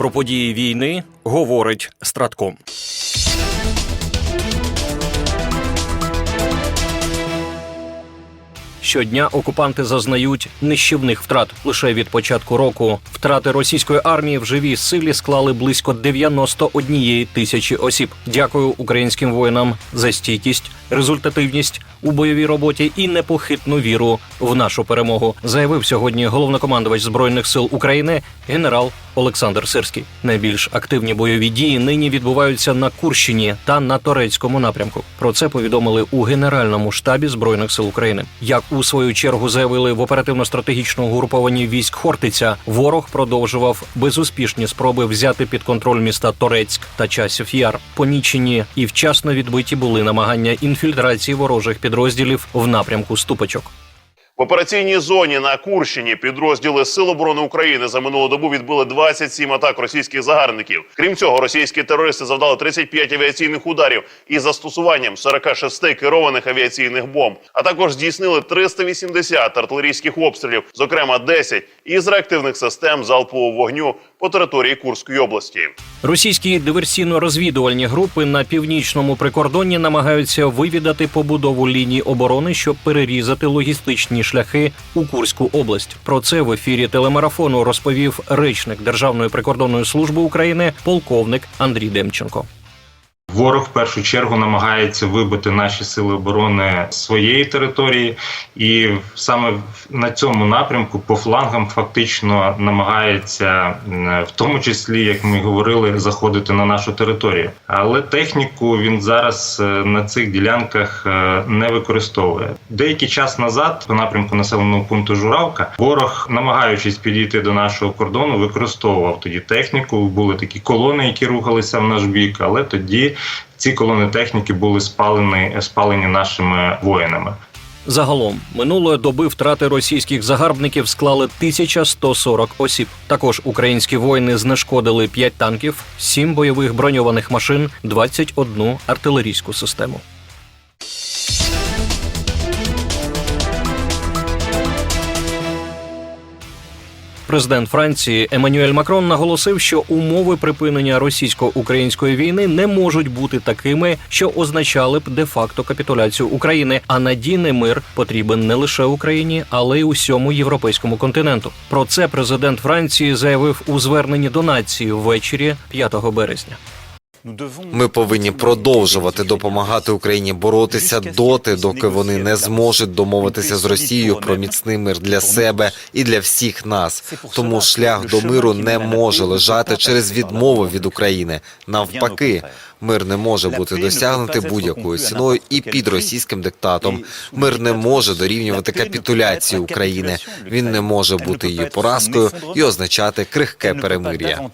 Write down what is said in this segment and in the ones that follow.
Про події війни говорить Стратком. Щодня окупанти зазнають нищівних втрат. Лише від початку року втрати російської армії в живій силі склали близько 91 тисячі осіб. Дякую українським воїнам за стійкість, результативність у бойовій роботі і непохитну віру в нашу перемогу. Заявив сьогодні головнокомандувач збройних сил України генерал Олександр Сирський. Найбільш активні бойові дії нині відбуваються на Курщині та на Торецькому напрямку. Про це повідомили у Генеральному штабі збройних сил України. Як у свою чергу заявили в оперативно-стратегічному групованні військ Хортиця, ворог продовжував безуспішні спроби взяти під контроль міста Торецьк та часів Яр. Помічені і вчасно відбиті були намагання інфільтрації ворожих підрозділів в напрямку Ступочок. В операційній зоні на Курщині підрозділи Сил оборони України за минулу добу відбили 27 атак російських загарбників. Крім цього, російські терористи завдали 35 авіаційних ударів із застосуванням 46 керованих авіаційних бомб, а також здійснили 380 артилерійських обстрілів, зокрема 10 із реактивних систем залпового вогню по території Курської області. Російські диверсійно-розвідувальні групи на північному прикордонні намагаються вивідати побудову ліній оборони, щоб перерізати логістичні шляхи у Курську область. Про це в ефірі телемарафону розповів речник Державної прикордонної служби України полковник Андрій Демченко. Ворог в першу чергу намагається вибити наші сили оборони з своєї території, і саме на цьому напрямку по флангам фактично намагається, в тому числі, як ми говорили, заходити на нашу територію. Але техніку він зараз е, на цих ділянках е, не використовує. Деякий час назад, по напрямку населеного пункту Журавка, ворог, намагаючись підійти до нашого кордону, використовував тоді техніку. Були такі колони, які рухалися в наш бік, але тоді ці колони техніки були спалені, спалені нашими воїнами. Загалом минулої доби втрати російських загарбників склали 1140 осіб. Також українські воїни знешкодили 5 танків, 7 бойових броньованих машин, 21 артилерійську систему. Президент Франції Еммануель Макрон наголосив, що умови припинення російсько-української війни не можуть бути такими, що означали б де-факто капітуляцію України. А надійний мир потрібен не лише Україні, але й усьому європейському континенту. Про це президент Франції заявив у зверненні до нації ввечері 5 березня. Ми повинні продовжувати допомагати Україні боротися доти, доки вони не зможуть домовитися з Росією про міцний мир для себе і для всіх нас. Тому шлях до миру не може лежати через відмову від України. Навпаки, мир не може бути досягнутий будь-якою ціною і під російським диктатом. Мир не може дорівнювати капітуляції України. Він не може бути її поразкою і означати крихке перемир'я.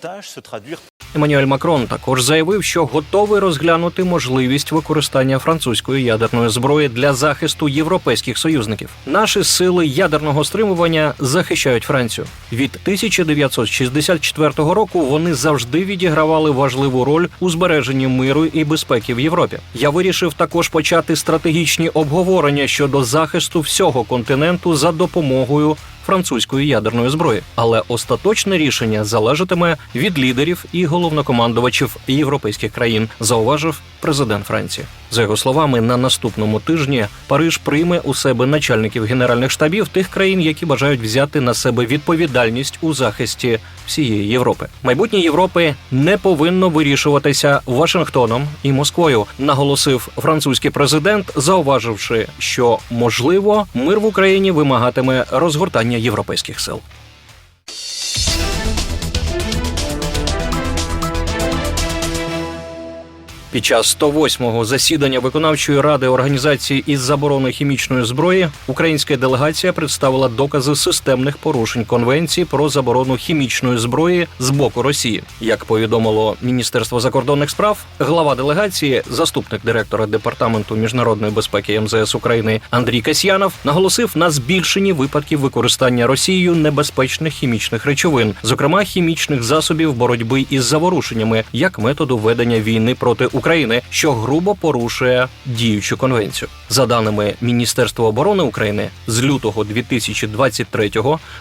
Еммануель Макрон також заявив, що готовий розглянути можливість використання французької ядерної зброї для захисту європейських союзників. Наші сили ядерного стримування захищають Францію. Від 1964 року вони завжди відігравали важливу роль у збереженні миру і безпеки в Європі. Я вирішив також почати стратегічні обговорення щодо захисту всього континенту за допомогою французької ядерної зброї. Але остаточне рішення залежатиме від лідерів і головнокомандувачів європейських країн, зауважив президент Франції. За його словами, на наступному тижні Париж прийме у себе начальників генеральних штабів тих країн, які бажають взяти на себе відповідальність у захисті всієї Європи. Майбутнє Європи не повинно вирішуватися Вашингтоном і Москвою, наголосив французький президент, зауваживши, що можливо мир в Україні вимагатиме розгортання європейських сил. Під час 108-го засідання виконавчої ради організації із заборони хімічної зброї українська делегація представила докази системних порушень конвенції про заборону хімічної зброї з боку Росії. Як повідомило Міністерство закордонних справ, глава делегації, заступник директора департаменту міжнародної безпеки МЗС України Андрій Касьянов, наголосив на збільшенні випадків використання Росією небезпечних хімічних речовин, зокрема хімічних засобів боротьби із заворушеннями, як методу ведення війни проти України. України, що грубо порушує діючу конвенцію. За даними Міністерства оборони України, з лютого 2023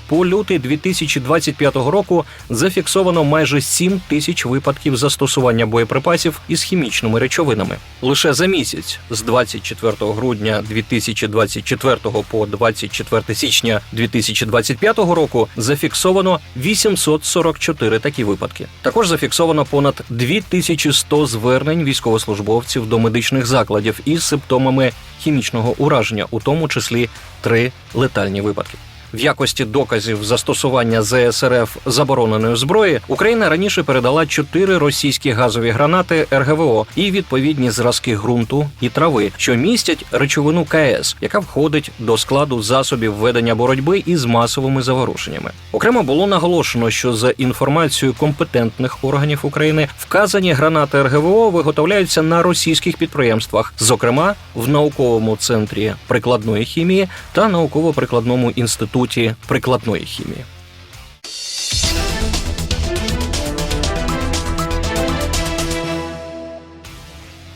по лютий 2025 року зафіксовано майже 7 тисяч випадків застосування боєприпасів із хімічними речовинами. Лише за місяць з 24 грудня 2024 по 24 січня 2025 року зафіксовано 844 такі випадки. Також зафіксовано понад 2100 звернень військовослужбовців до медичних закладів із симптомами хімічного ураження, у тому числі три летальні випадки. В якості доказів застосування ЗСРФ забороненої зброї Україна раніше передала чотири російські газові гранати РГВО і відповідні зразки ґрунту і трави, що містять речовину КС, яка входить до складу засобів ведення боротьби із масовими заворушеннями. Окремо було наголошено, що за інформацією компетентних органів України вказані гранати РГВО виготовляються на російських підприємствах, зокрема в науковому центрі прикладної хімії та науково-прикладному інституті прикладної хімії.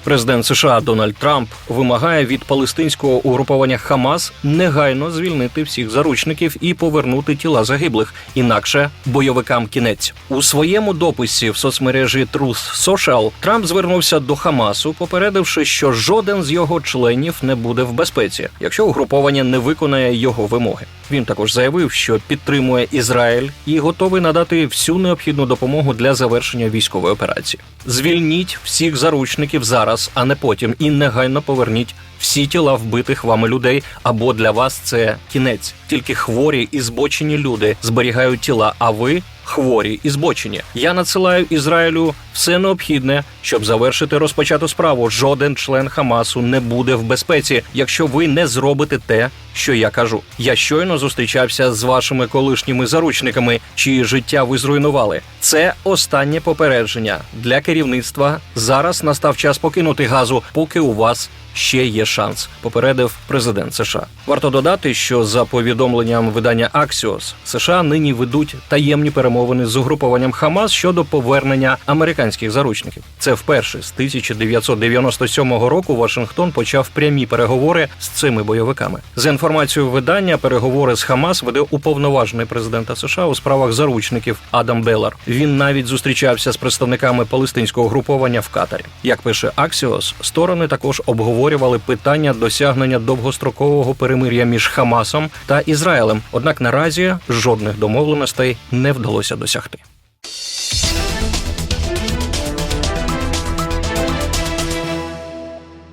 Президент США Дональд Трамп вимагає від палестинського угруповання Хамас негайно звільнити всіх заручників і повернути тіла загиблих. Інакше бойовикам кінець у своєму дописі в соцмережі Truth Social Трамп звернувся до Хамасу, попередивши, що жоден з його членів не буде в безпеці, якщо угруповання не виконає його вимоги. Він також заявив, що підтримує Ізраїль і готовий надати всю необхідну допомогу для завершення військової операції. Звільніть всіх заручників зараз, а не потім, і негайно поверніть всі тіла вбитих вами людей. Або для вас це кінець. Тільки хворі і збочені люди зберігають тіла, а ви. Хворі і збочені. Я надсилаю Ізраїлю все необхідне, щоб завершити розпочату справу. Жоден член Хамасу не буде в безпеці, якщо ви не зробите те, що я кажу. Я щойно зустрічався з вашими колишніми заручниками, чиї життя ви зруйнували. Це останнє попередження для керівництва. Зараз настав час покинути газу, поки у вас ще є шанс. Попередив президент США. Варто додати, що за повідомленням видання Axios, США нині ведуть таємні перемовини з угрупованням Хамас щодо повернення американських заручників. Це вперше з 1997 року Вашингтон почав прямі переговори з цими бойовиками. За інформацією видання, переговори з Хамас веде уповноважений президента США у справах заручників Адам Беллар. Він навіть зустрічався з представниками палестинського груповання в Катарі. Як пише Axios, сторони також обговорювали питання досягнення довгострокового перемир'я між Хамасом та Ізраїлем. Однак наразі жодних домовленостей не вдалося досягти.